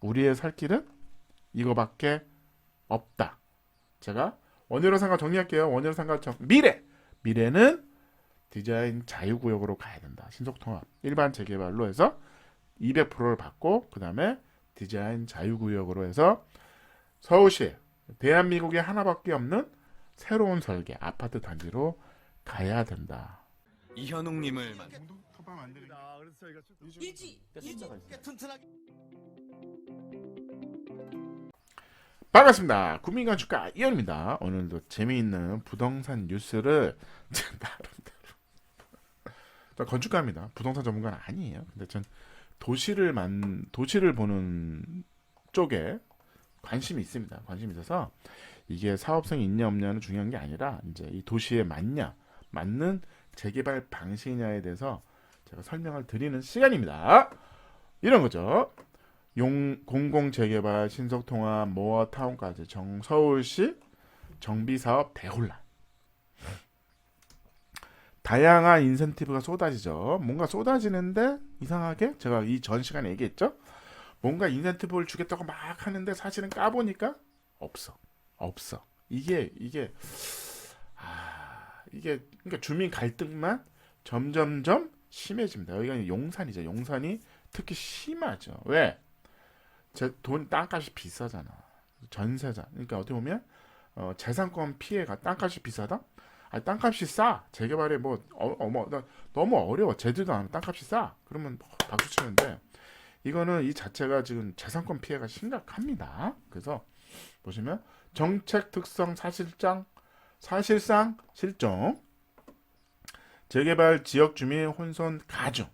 우리의 살 길은 이거밖에 없다. 제가 원효로 상가 정리할게요. 원효로 상가 정 미래 미래는 디자인 자유구역으로 가야 된다. 신속통합 일반 재개발로 해서 200%를 받고 그 다음에 디자인 자유구역으로 해서 서울시 대한민국에 하나밖에 없는 새로운 설계 아파트 단지로 가야 된다. 이현웅님을 만. 일지 일지 튼튼하게 반갑습니다. 국민건축가 이현입니다. 오늘도 재미있는 부동산 뉴스를 제 나름대로 저 건축가입니다. 부동산 전문가는 아니에요. 근데 전 도시를 만 도시를 보는 쪽에 관심이 있습니다. 관심이 있어서 이게 사업성이 있냐 없냐는 중요한 게 아니라 이제 이 도시에 맞냐 맞는 재개발 방식이냐에 대해서 제가 설명을 드리는 시간입니다. 이런 거죠. 용 공공 재개발 신속통합 모어 타운까지 정 서울시 정비 사업 대혼란. 다양한 인센티브가 쏟아지죠. 뭔가 쏟아지는데 이상하게 제가 이 전 시간에 얘기했죠. 뭔가 인센티브를 주겠다고 막 하는데 사실은 까보니까 없어. 없어. 이게 이게 아 이게 그러니까 주민 갈등만 점점점 심해집니다. 여기가 용산이죠. 용산이 특히 심하죠. 왜? 제돈 땅값이 비싸잖아. 전세자. 그러니까 어떻게 보면 어, 재산권 피해가 땅값이 비싸다. 아 땅값이 싸. 재개발에 뭐 어, 어머 나, 너무 어려워. 제대도 안 땅값이 싸. 그러면 박수 치는데 이거는 이 자체가 지금 재산권 피해가 심각합니다. 그래서 보시면 정책 특성 사실상 사실상 실종 재개발 지역 주민 혼선 가중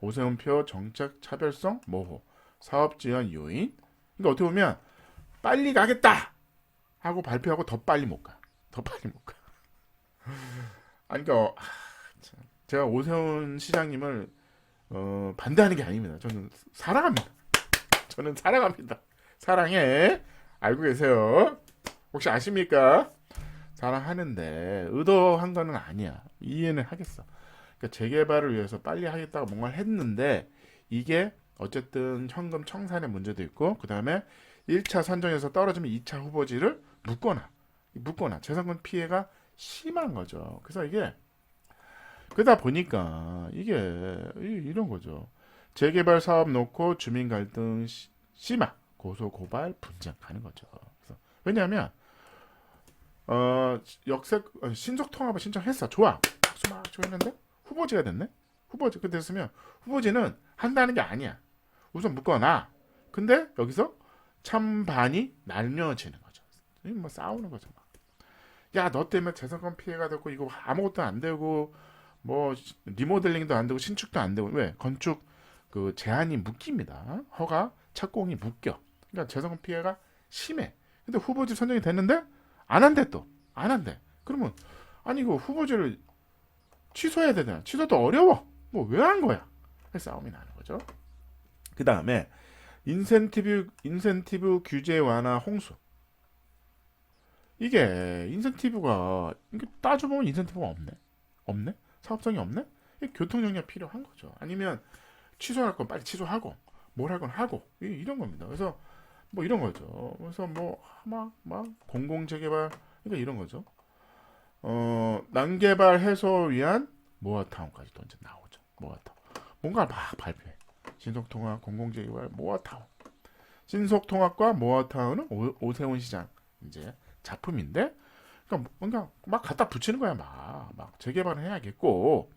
오세훈표 정책 차별성 모호 사업 지원 요인 그러니까 어떻게 보면 빨리 가겠다 하고 발표하고 더 빨리 못 가. 더 빨리 못 가. 아니 그러니까 아, 참. 제가 오세훈 시장님을 어, 반대하는 게 아닙니다. 저는 사랑합니다. 저는 사랑합니다. 사랑해. 알고 계세요? 혹시 아십니까? 사랑하는데 의도한 거는 아니야. 이해는 하겠어. 그러니까 재개발을 위해서 빨리 하겠다고 뭔가를 했는데 이게 어쨌든 현금 청산의 문제도 있고 그 다음에 1차 선정에서 떨어지면 2차 후보지를 묻거나 묻거나 재산권 피해가 심한 거죠. 그래서 이게 그러다 보니까 이게 이- 이런 거죠. 재개발 사업 놓고 주민 갈등 시- 심화 고소 고발 분쟁 가는 거죠. 그래서 왜냐하면 어 역색 어, 신속 통합을 신청했어. 좋아. 박수 막 치고 했는데 후보지가 됐네. 후보지 그 됐으면 후보지는 한다는 게 아니야. 우선 묶어놔. 근데 여기서 찬반이 나뉘어지는 거죠. 이뭐 싸우는 거죠. 막. 야, 너 때문에 재산권 피해가 됐고 이거 아무것도 안 되고 뭐 리모델링도 안 되고 신축도 안 되고 왜 건축 그 제한이 묶입니다. 허가 착공이 묶여. 그러니까 재산권 피해가 심해. 근데 후보지 선정이 됐는데 안 한대 또. 안 한대. 그러면 아니 이거 후보지를 취소해야 되잖아. 취소도 어려워. 뭐 왜 한 거야? 싸움이 나는 거죠. 그 다음에 인센티브 인센티브 규제 완화 홍수. 이게 인센티브가 이게 따져보면 인센티브가 없네. 없네? 사업성이 없네? 이 교통 정리가 필요한 거죠. 아니면 취소할 건 빨리 취소하고 뭘 할 건 하고 이- 이런 겁니다. 그래서 뭐 이런 거죠. 그래서 뭐막막 공공 재개발 그러니까 이런 거죠. 어 난개발 해소 위한 모아타운까지도 이제 나오죠. 모아타운 뭔가 막 발표해. 신속통합 공공재개발 모아타운. 신속통합과 모아타운은 오, 오세훈 시장 이제 작품인데 그러니까 뭔가 막 갖다 붙이는 거야 막, 막 재개발을 해야겠고.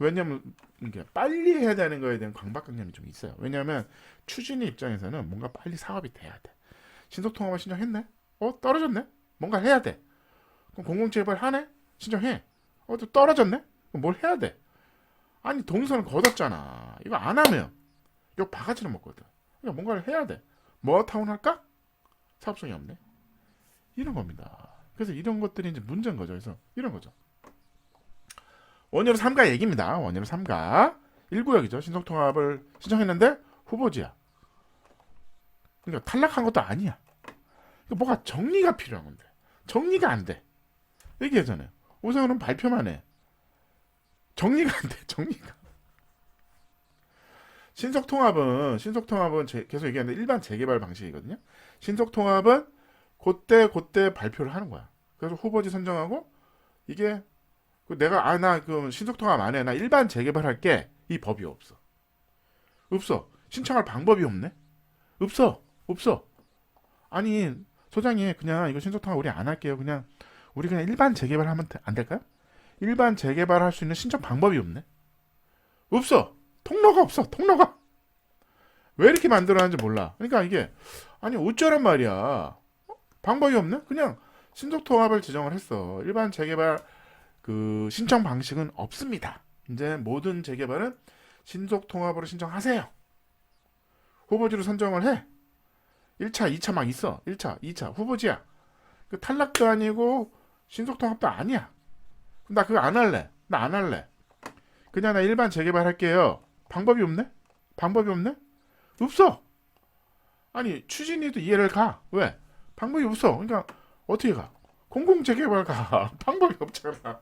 왜냐면 이게 빨리 해야 되는 거에 대한 강박관념이 좀 있어요. 왜냐하면 추진의 입장에서는 뭔가 빨리 사업이 돼야 돼. 신속통합을 신청했네? 어 떨어졌네? 뭔가 해야 돼. 그럼 공공재개발 하네? 신청해. 어 또 떨어졌네? 그럼 뭘 해야 돼? 아니 동선을 걷었잖아. 이거 안 하면 욕 바가지를 먹거든 그러니까 뭔가를 해야 돼 모아타운 할까 사업성이 없네 이런 겁니다. 그래서 이런 것들이 이제 문제인 거죠. 그래서 이런 거죠. 원효로 3가 얘기입니다. 원효로 3가 1구역이죠. 신속통합을 신청했는데 후보지야. 그러니까 탈락한 것도 아니야. 그러니까 뭐가 정리가 필요한 건데 정리가 안 돼. 얘기하잖아요. 오세훈은 발표만 해. 정리가 안 돼. 정리가. 신속 통합은 신속 통합은 제- 계속 얘기하는데 일반 재개발 방식이거든요. 신속 통합은 그때 그때 발표를 하는 거야. 그래서 후보지 선정하고 이게 그 내가 아 나 그 신속 통합 안 해. 나 일반 재개발 할게. 이 법이 없어. 없어. 신청할 방법이 없네. 없어. 없어. 아니 소장이 그냥 이거 신속 통합 우리 안 할게요. 그냥 우리 그냥 일반 재개발 하면 돼- 안 될까요? 일반 재개발 할 수 있는 신청 방법이 없네. 없어. 통로가 없어. 통로가. 왜 이렇게 만들어놨는지 몰라. 그러니까 이게 아니 어쩌란 말이야. 어? 방법이 없네. 그냥 신속 통합을 지정을 했어. 일반 재개발 그 신청 방식은 없습니다. 이제 모든 재개발은 신속 통합으로 신청하세요. 후보지로 선정을 해. 1차, 2차 막 있어. 1차, 2차 후보지야. 그 탈락도 아니고 신속 통합도 아니야. 나 그거 안 할래. 나 안 할래. 그냥 나 일반 재개발 할게요. 방법이 없네? 방법이 없네? 없어. 아니 추진이도 이해를 가. 왜? 방법이 없어. 그러니까 어떻게 가? 공공 재개발 가. 방법이 없잖아.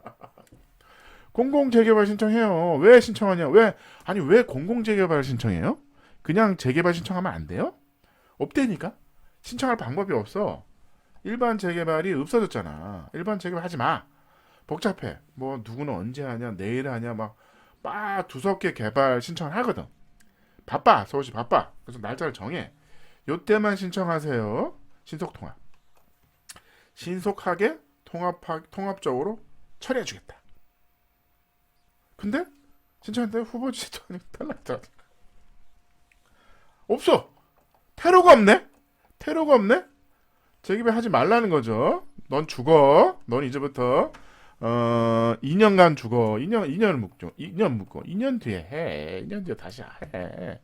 공공 재개발 신청해요. 왜 신청하냐? 왜 아니 왜 공공 재개발 신청해요? 그냥 재개발 신청하면 안 돼요? 없대니까. 신청할 방법이 없어. 일반 재개발이 없어졌잖아. 일반 재개발 하지 마. 복잡해. 뭐 누구는 언제 하냐, 내일 하냐, 막 막 두섭게 개발 신청을 하거든. 바빠. 서울시 바빠. 그래서 날짜를 정해. 요때만 신청하세요. 신속 통합. 신속하게 통합 통합적으로 처리해 주겠다. 근데 신청했는데 후보지도 아니고 탈락자. 없어. 테러가 없네. 테러가 없네. 재개발 하지 말라는 거죠. 넌 죽어. 넌 이제부터 어 2년간 죽어. 2년 2년을 묵죠. 2년 묵고 2년 뒤에 해. 2년 뒤에 다시 해.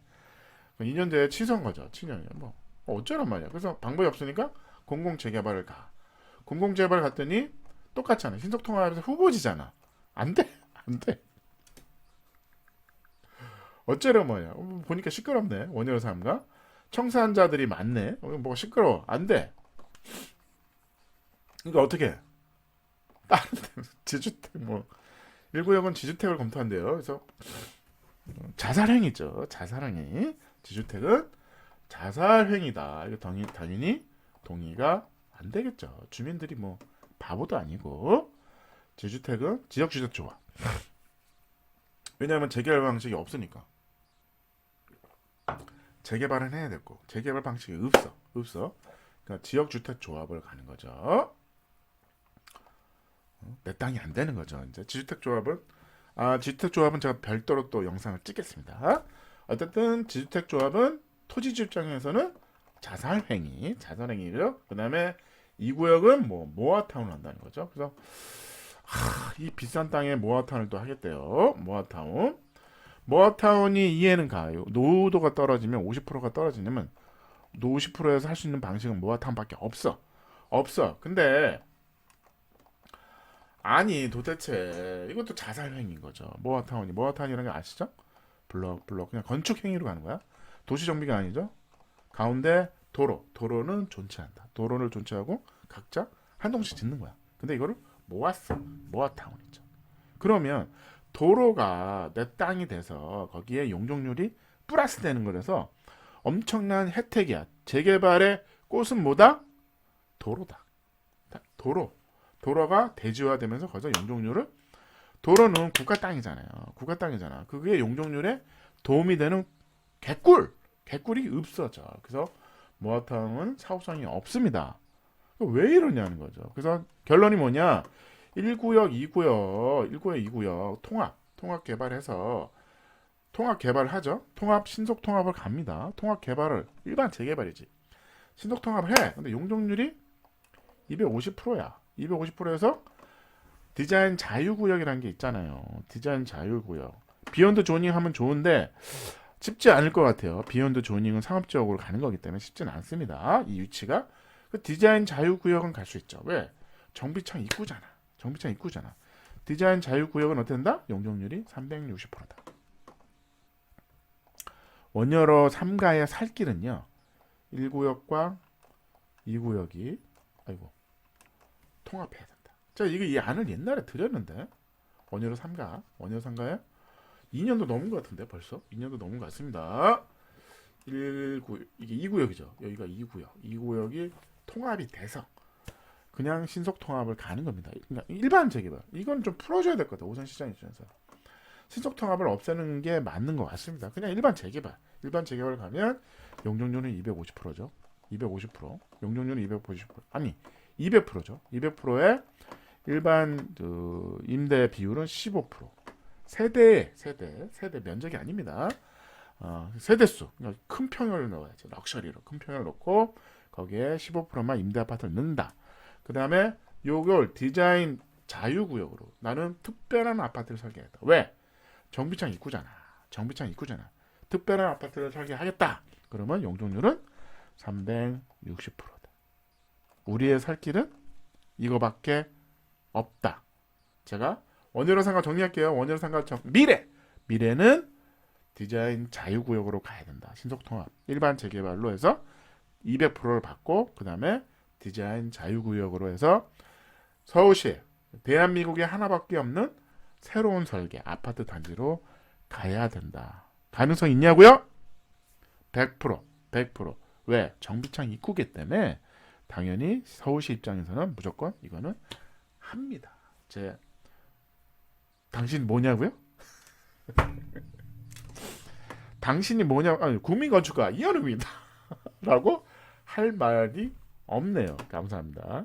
2년 뒤에 취소한 거죠. 7년이면 뭐 어쩌란 말이야. 그래서 방법이 없으니까 공공 재개발을 가. 공공 재개발 갔더니 똑같잖아. 신속 통합에서 후보지잖아. 안 돼. 안 돼. 어쩌려 뭐야. 어, 보니까 시끄럽네. 원효 삼가 청산자들이 많네. 어, 뭐가 시끄러워. 안 돼. 그러니까 어떻게? 다른 지주택 뭐 일구역은 지주택을 검토한대요. 그래서 어, 자살행위죠. 자살행위. 지주택은 자살행위다. 이거 당연히, 당연히 동의가 안 되겠죠. 주민들이 뭐 바보도 아니고 지주택은 지역주택 좋아. 왜냐하면 재개발 방식이 없으니까. 재개발은 해야 되고 재개발 방식이 없어. 없어. 그러니까 지역주택 조합을 가는 거죠. 어, 내 땅이 안 되는 거죠. 이제 지주택 조합은 아 지주택 조합은 제가 별도로 또 영상을 찍겠습니다. 어쨌든 지주택 조합은 토지주 입장에서는 자살행위, 자살행위고요. 그다음에 이 구역은 뭐 모아타운을 한다는 거죠. 그래서 하, 이 비싼 땅에 모아타운을 또 하겠대요. 모아타운. 모아타운이 이해는 가요. 노후도가 떨어지면 50%가 떨어지면 노후 10%에서 할 수 있는 방식은 모아타운밖에 없어. 없어. 근데 아니 도대체 이것도 자살행위인 거죠. 모아타운이 모아타운이라는 게 아시죠? 블럭 블럭 그냥 건축 행위로 가는 거야. 도시 정비가 아니죠. 가운데 도로 도로는 존치한다. 도로를 존치하고 각자 한 동씩 짓는 거야. 근데 이거를 모았어. 모아타운이죠. 그러면 도로가 내 땅이 돼서 거기에 용적률이 플러스 되는 거라서 엄청난 혜택이야. 재개발의 꽃은 뭐다? 도로다. 도로. 도로가 대지화되면서 거기서 용적률을 도로는 국가 땅이잖아요. 국가 땅이잖아. 그게 용적률에 도움이 되는 개꿀. 개꿀이 없어져. 그래서 모아타운은 사업성이 없습니다. 왜 이러냐는 거죠. 그래서 결론이 뭐냐? 1구역, 2구역, 1구역, 2구역 통합, 통합 개발해서 통합 개발을 하죠. 통합 신속 통합을 갑니다. 통합 개발을 일반 재개발이지. 신속 통합을 해. 근데 용적률이 250%야. 250%에서 디자인 자유구역이라는 게 있잖아요. 디자인 자유구역. 비욘드 조닝 하면 좋은데 쉽지 않을 것 같아요. 비욘드 조닝은 상업지역으로 가는 거기 때문에 쉽지는 않습니다. 이 위치가 그 디자인 자유구역은 갈 수 있죠. 왜? 정비창 입구잖아. 정비창 입구잖아. 디자인 자유구역은 어떻게 된다? 용적률이 360%다. 원여로 3가의 살 길은요. 1구역과 2구역이 아이고 통합해야 된다. 자, 이거 이 안을 옛날에 드렸는데 원여로 3가 원여로 3가에 2년도 넘은 것 같은데 벌써 2년도 넘은 것 같습니다. 1구 이게 2구역이죠. 여기가 2구역. 2구역이 통합이 돼서 그냥 신속 통합을 가는 겁니다. 그러니까 일반 재개발 이건 좀 풀어줘야 될 것 같아요. 오산 시장 입장에서 신속 통합을 없애는 게 맞는 것 같습니다. 그냥 일반 재개발 일반 재개발 가면 용적률은 250%죠. 250% 용적률은 250% 아니 200%죠. 200%에 일반 그 임대 비율은 15% 세대 세대 세대 면적이 아닙니다. 어, 세대수 큰 평을 넣어야죠. 럭셔리로 큰 평을 넣고 거기에 15%만 임대 아파트를 넣는다. 그 다음에 요걸 디자인 자유구역으로 나는 특별한 아파트를 설계했다. 왜? 정비창 입구잖아. 정비창 입구잖아. 특별한 아파트를 설계하겠다. 그러면 용적률은 360%다. 우리의 살 길은 이거밖에 없다. 제가 원효로 상가 정리할게요. 원효로 상가 정 미래 미래는 디자인 자유구역으로 가야 된다. 신속통합 일반 재개발로 해서 200%를 받고 그 다음에 디자인 자유구역으로 해서 서울시 대한민국에 하나밖에 없는 새로운 설계 아파트 단지로 가야 된다. 가능성 있냐고요? 100% 100% 왜? 정비창 입구기 때문에 당연히 서울시 입장에서는 무조건 이거는 합니다. 제 당신 뭐냐고요? 당신이 뭐냐? 아니 국민 건축가 이현우입니다. 라고 할 말이 없네요. 감사합니다.